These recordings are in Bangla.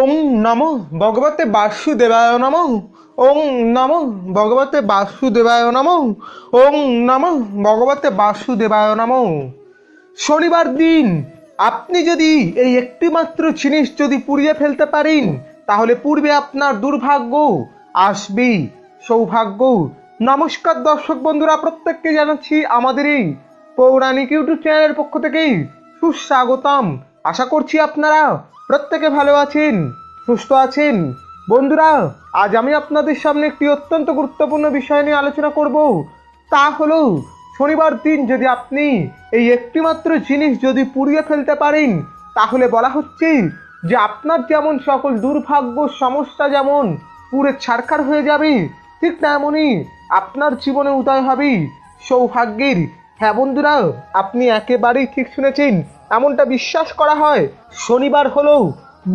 ওং নম ভগবতে বাসুদেবায় নম। ওং নম ভগবতে বাসুদেবায় নম। ওং নম ভগবতে বাসুদেবায় নম। শনিবার দিন আপনি যদি এই একটিমাত্র জিনিস যদি পুড়িয়ে ফেলতে পারেন, তাহলে পূর্বে আপনার দুর্ভাগ্য আসবে সৌভাগ্য। নমস্কার দর্শক বন্ধুরা, প্রত্যেককে জানাচ্ছি আমাদের এই পৌরাণিক ইউটিউব চ্যানেলের পক্ষ থেকেই সুস্বাগতম। আশা করছি আপনারা প্রত্যেকে ভালো আছেন? সুস্থ আছেন? বন্ধুরা, আজ আমি আপনাদের সামনে একটি অত্যন্ত গুরুত্বপূর্ণ বিষয় নিয়ে আলোচনা করব। তা হলো, শনিবার দিন যদি আপনি এই একটিমাত্র জিনিস যদি পুড়িয়ে ফেলতে পারেন, তাহলে বলা হচ্ছে যে আপনার যেমন সকল দুর্ভাগ্য, সমস্যা যেমন পুরে ছারখার হয়ে যাবে, ঠিক তেমনই আপনার জীবনে উদয় হবে। সৌভাগ্যের। হ্যাঁ বন্ধুরা, আপনি একেবারেই ঠিক শুনেছেন। এমনটা বিশ্বাস করা হয়, শনিবার হলো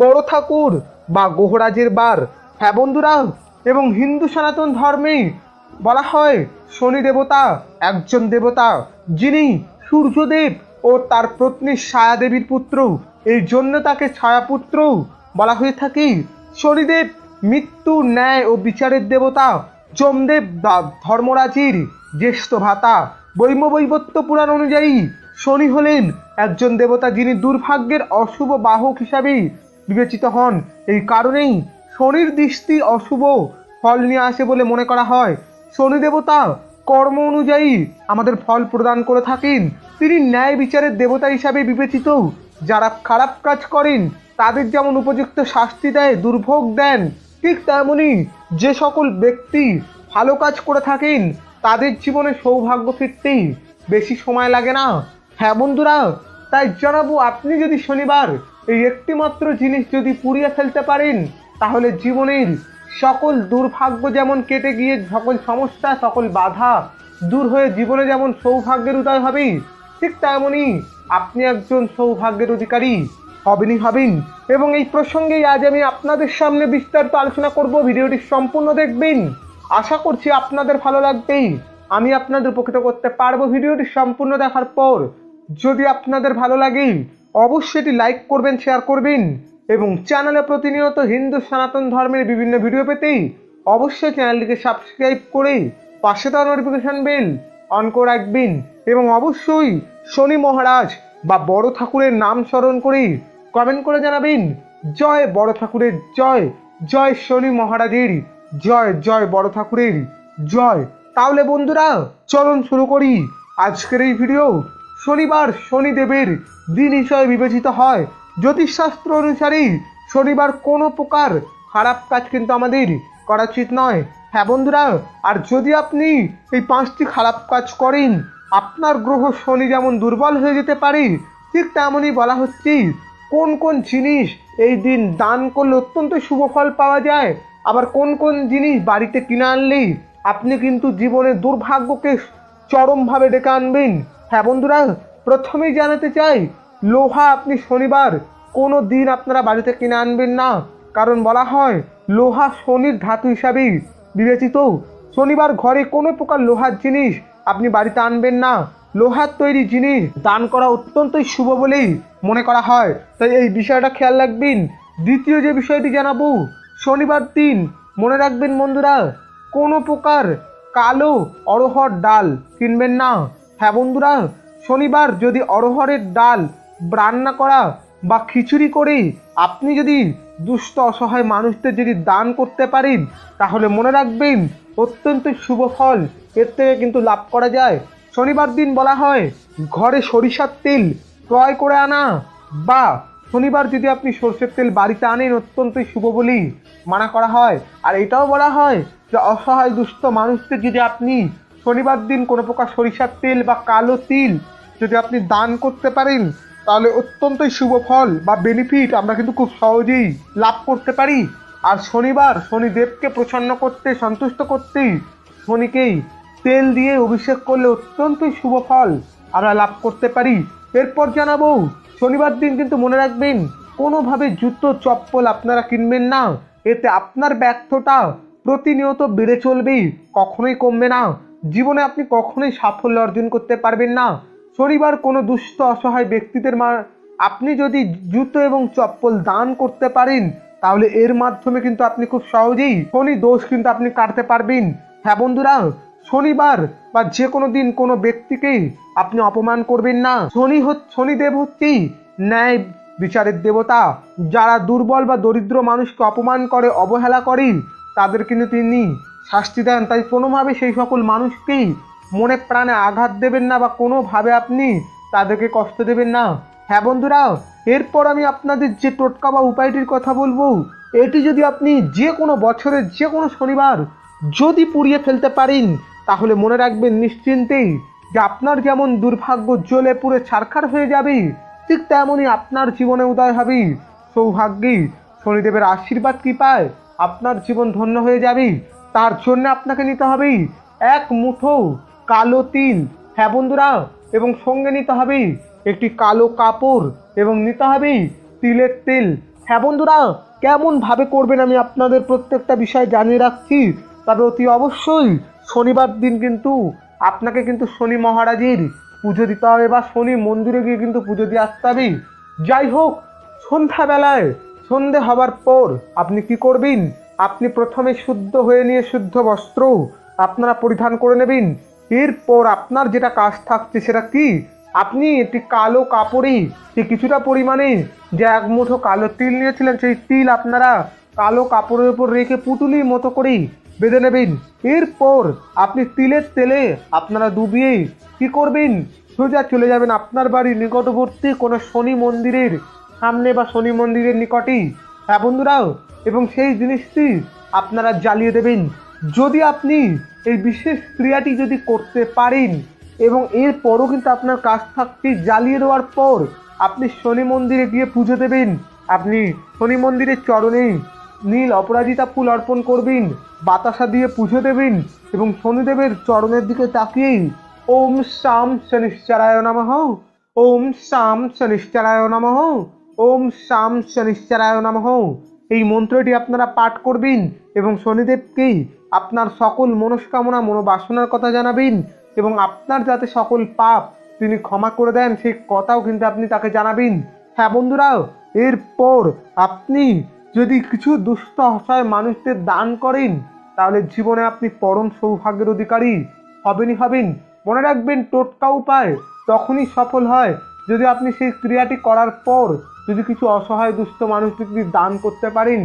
বড় ঠাকুর বা গোহরাজের বার। হ্যাঁ বন্ধুরা, এবং হিন্দু সনাতন ধর্মে বলা হয় শনি দেবতা একজন দেবতা, যিনি সূর্যদেব ও তার পত্নী ছায়া দেবীর পুত্র। এই জন্য তাকে ছায়াপুত্র বলা হয়ে থাকে। শনিদেব মৃত্যু, ন্যায় ও বিচারের দেবতা, যমদেব ধর্মরাজির জ্যেষ্ঠ ভাতা। বৈমবৈবত্য পুরাণ অনুযায়ী শনি হলেন একজন দেবতা যিনি দুর্ভাগ্যের অশুভ বাহক হিসাবেই বিবেচিত হন। এই কারণেই শনির দৃষ্টি অশুভ, ফল নিয়ে আসে বলে মনে করা হয়। শনি দেবতা কর্ম অনুযায়ী আমাদের ফল প্রদান করে থাকেন। তিনি ন্যায় বিচারের দেবতা হিসাবে বিবেচিত। যারা খারাপ কাজ করেন, তাদের যেমন উপযুক্ত শাস্তি দেয়, দুর্ভোগ দেন, ঠিক তেমনি যে সকল ব্যক্তি ভালো কাজ করে থাকেন, তাদের জীবনে সৌভাগ্য ফিরতেই বেশি সময় লাগে না। হ্যাঁ বন্ধুরা, তাই জানাব আপনি যদি শনিবার এই একটিমাত্র জিনিস যদি পুড়িয়ে ফেলতে পারেন, তাহলে জীবনের সকল দুর্ভাগ্য যেমন কেটে গিয়ে সকল সমস্যা, সকল বাধা দূর হয়ে জীবনে যেমন সৌভাগ্যের উদয় হবে, ঠিক তেমনই আপনি একজন সৌভাগ্যের অধিকারী হবেনই হবেন। এবং এই প্রসঙ্গেই আজ আমি আপনাদের সামনে বিস্তারিত আলোচনা করব, ভিডিওটি সম্পূর্ণ দেখবেন। আশা করছি আপনাদের ভালো লাগবেই আমি আপনাদের উপকৃত করতে পারব। ভিডিওটি সম্পূর্ণ দেখার পর যদি আপনাদের ভালো লাগে, অবশ্যই এটি লাইক করবেন শেয়ার করবেন এবং চ্যানেলে প্রতিনিয়ত হিন্দু সনাতন ধর্মের বিভিন্ন ভিডিও পেতেই অবশ্যই চ্যানেলটিকে সাবস্ক্রাইব করে পাশে তার নোটিফিকেশান বেল অন করে রাখবেন এবং অবশ্যই শনি মহারাজ বা বড় ঠাকুরের নাম স্মরণ করে কমেন্ট করে জানাবেন, জয় বড় ঠাকুরের জয় জয় শনি মহারাজের জয় জয় বড় ঠাকুরের জয়। তাহলে বন্ধুরা, চলুন শুরু করি আজকের এই ভিডিও শনিবার শনিদেবের দিন হিসাবে বিবেচিত হয়। জ্যোতিষশাস্ত্র অনুসারে শনিবার কোনো প্রকার খারাপ কাজ কিন্তু আমাদের করা উচিত নয়। হ্যাঁ বন্ধুরা, আর যদি আপনি এই পাঁচটি খারাপ কাজ করেন, আপনার গ্রহ শনি যেমন দুর্বল হয়ে যেতে পারে, ঠিক তেমনই বলা হচ্ছে কোন কোন জিনিস এই দিন দান করলে অত্যন্ত শুভ ফল পাওয়া যায়। আবার কোন কোন জিনিস বাড়িতে কিনে আনলেই আপনি কিন্তু জীবনে দুর্ভাগ্যকে চরমভাবে ডেকে আনবেন। হ্যাঁ বন্ধুরা, প্রথমেই জানাতে চাই, লোহা আপনি শনিবার কোনো দিন আপনারা বাড়িতে কিনে আনবেন না। কারণ বলা হয়, লোহা শনির ধাতু হিসাবেই বিবেচিত। শনিবার ঘরে কোনো প্রকার লোহার জিনিস আপনি বাড়িতে আনবেন না। লোহার তৈরি জিনিস দান করা অত্যন্তই শুভ বলেই মনে করা হয়। তাই এই বিষয়টা খেয়াল রাখবেন। দ্বিতীয় যে বিষয়টি জানাব, শনিবার দিন মনে রাখবেন বন্ধুরা, কোনো প্রকার কালো অরহর ডাল কিনবেন না। হ্যাঁ বন্ধুরা, শনিবার যদি অরহরের ডাল রান্না করা বা খিচুড়ি করে আপনি যদি দুষ্ট, অসহায় মানুষদের যদি দান করতে পারেন, তাহলে মনে রাখবেন অত্যন্ত শুভ ফল। এর থেকে কিন্তু লাভ করা যায়। শনিবার দিন বলা হয়, ঘরে সরিষার তেল ক্রয় করে আনা বা শনিবার যদি আপনি সর্ষের তেল বাড়িতে আনেন, অত্যন্তই শুভ বলেই মানা করা হয়। আর এটাও বলা হয় যে, অসহায় দুস্থ মানুষদের যদি আপনি শনিবার দিন কোনো প্রকার সরিষার তেল বা কালো তিল যদি আপনি দান করতে পারেন, তাহলে অত্যন্তই শুভ ফল বা বেনিফিট আমরা কিন্তু খুব সহজেই লাভ করতে পারি। আর শনিবার শনিদেবকে প্রসন্ন করতে, সন্তুষ্ট করতেই শনিকেই তেল দিয়ে অভিষেক করলে অত্যন্তই শুভ ফল আমরা লাভ করতে পারি। এরপর জানাব, শনিবার দিন কিন্তু মনে রাখবেন, কোনোভাবে জুতো, চপ্পল আপনারা কিনবেন না। এতে আপনার ব্যর্থতা প্রতিনিয়ত বেড়ে চলবেই, কখনোই কমবে না। জীবনে আপনি কখনোই সাফল্য অর্জন করতে পারবেন না। শনিবার কোনো দুস্থ অসহায় ব্যক্তিদের মা আপনি যদি জুতো এবং চপ্পল দান করতে পারেন, তাহলে এর মাধ্যমে কিন্তু আপনি খুব সহজেই শনি দোষ কিন্তু আপনি কাটতে পারবেন। হ্যাঁ বন্ধুরা, শনিবার বা যে কোনো দিন কোনো ব্যক্তিকে আপনি অপমান করবেন না। শনি শনিদেব হচ্ছেই ন্যায় বিচারের দেবতা। যারা দুর্বল বা দরিদ্র মানুষকে অপমান করে, অবহেলা করে, তাদের কিন্তু তিনি শাস্তি দেন, তাই কোনোভাবে সেই সকল মানুষকেই মনে প্রাণে আঘাত দেবেন না বা কোনোভাবে আপনি তাদেরকে কষ্ট দেবেন না। হ্যাঁ বন্ধুরা, এরপর আমি আপনাদের যে টোটকা বা উপায়টির কথা বলব, এটি যদি আপনি যে কোনো বছরের যে কোনো শনিবার যদি পুড়িয়ে ফেলতে পারেন, তাহলে মনে রাখবেন নিশ্চিন্তেই যে আপনার যেমন দুর্ভাগ্য জ্বলে পুড়ে ছারখার হয়ে যাবে, ঠিক তেমনই আপনার জীবনে উদয় হবে। সৌভাগ্যে শনিদেবের আশীর্বাদ কি পায় আপনার জীবন ধন্য হয়ে যাবে। তার জন্য আপনাকে নিতে হবে এক মুঠো কালো তিল। হ্যাঁ বন্ধুরা, এবং সঙ্গে নিতে হবে একটি কালো কাপড় এবং নিতে হবে তিলের তেল। হ্যাঁ বন্ধুরা কেমন ভাবে করবেন আমি আপনাদের প্রত্যেকটা বিষয় জানিয়ে রাখছি, তবে অতি অবশ্যই শনিবার দিন কিন্তু আপনাকে কিন্তু শনি মহারাজের পুজো দিতে হবে বা শনি মন্দিরে গিয়ে কিন্তু পুজো দিয়ে আসতে হবে। যাই হোক, সন্ধ্যাবেলায় সন্ধে হবার পর আপনি কি করবেন? আপনি প্রথমে শুদ্ধ হয়ে নিয়ে শুদ্ধ বস্ত্র আপনারা পরিধান করে নেবেন। এরপর আপনার যেটা কাজ থাকছে সেটা কি? আপনি একটি কালো কাপড়ে যে কিছুটা পরিমাণে যে এক মুঠো কালো তিল নিয়েছিলেন, সেই তিল আপনারা কালো কাপড়ের উপর রেখে পুটুলির মতো করেই বেঁধে নেবেন। এরপর আপনি তিলের তেলে আপনারা ডুবিয়ে কি করবেন? সোজা চলে যাবেন আপনার বাড়ির নিকটবর্তী কোনো শনি মন্দিরের সামনে বা শনি মন্দিরের নিকটেই। হ্যাঁ বন্ধুরাও এবং সেই জিনিসটি আপনারা জ্বালিয়ে দেবেন। যদি আপনি এই বিশেষ ক্রিয়াটি যদি করতে পারেন এবং এরপরও কিন্তু আপনার কাজ থাকছে জ্বালিয়ে দেওয়ার পর আপনি শনি মন্দিরে গিয়ে পুজো দেবেন, আপনি শনি মন্দিরের চরণে নীল অপরাজিতা ফুল অর্পণ করবেন, বাতাসা দিয়ে পুজো দেবেন এবং শনিদেবের চরণের দিকে তাকিয়েই ওম শাম শনিশ্চরায় নমঃ, ওম শাম শনিশ্চরায় নমঃ, ওম শাম শনিশ্চরায় নমঃ। এই মন্ত্রটি আপনারা পাঠ করবেন এবং শনিদেবকেই আপনার সকল মনস্কামনা, মনোবাসনার কথা জানাবেন এবং আপনার যাতে সকল পাপ তিনি ক্ষমা করে দেন, সেই কথাও কিন্তু আপনি তাকে জানাবেন। হ্যাঁ বন্ধুরা, এরপর আপনি যদি কিছু দুস্থ অসহায় মানুষদের দান করেন, তাহলে জীবনে আপনি পরম সৌভাগ্যের অধিকারী হবেনই হবেন। মনে রাখবেন, টোটকা উপায় তখনই সফল হয় যদি আপনি সেই ক্রিয়াটি করার পর যদি কিছু অসহায় দুস্থ মানুষকে যদি দান করতে পারেন,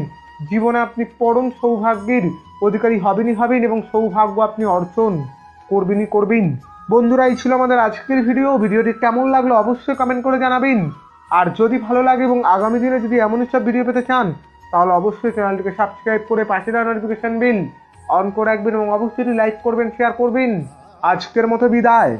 জীবনে আপনি পরম সৌভাগ্যের অধিকারী হবেনই হবেন এবং সৌভাগ্য আপনি অর্জন করবেনই করবেন। বন্ধুরা, এই ছিল আমাদের আজকের ভিডিও ভিডিওটি কেমন লাগল অবশ্যই কমেন্ট করে জানাবেন। আর যদি ভালো লাগে এবং আগামী দিনে যদি এমনই সব ভিডিও পেতে চান, তাহলে অবশ্যই চ্যানেলটিকে সাবস্ক্রাইব করে পাশে দেওয়া নোটিফিকেশন বিল অন করে রাখবেন এবং অবশ্যই লাইক করবেন শেয়ার করবেন। আজকের মতো বিদায়।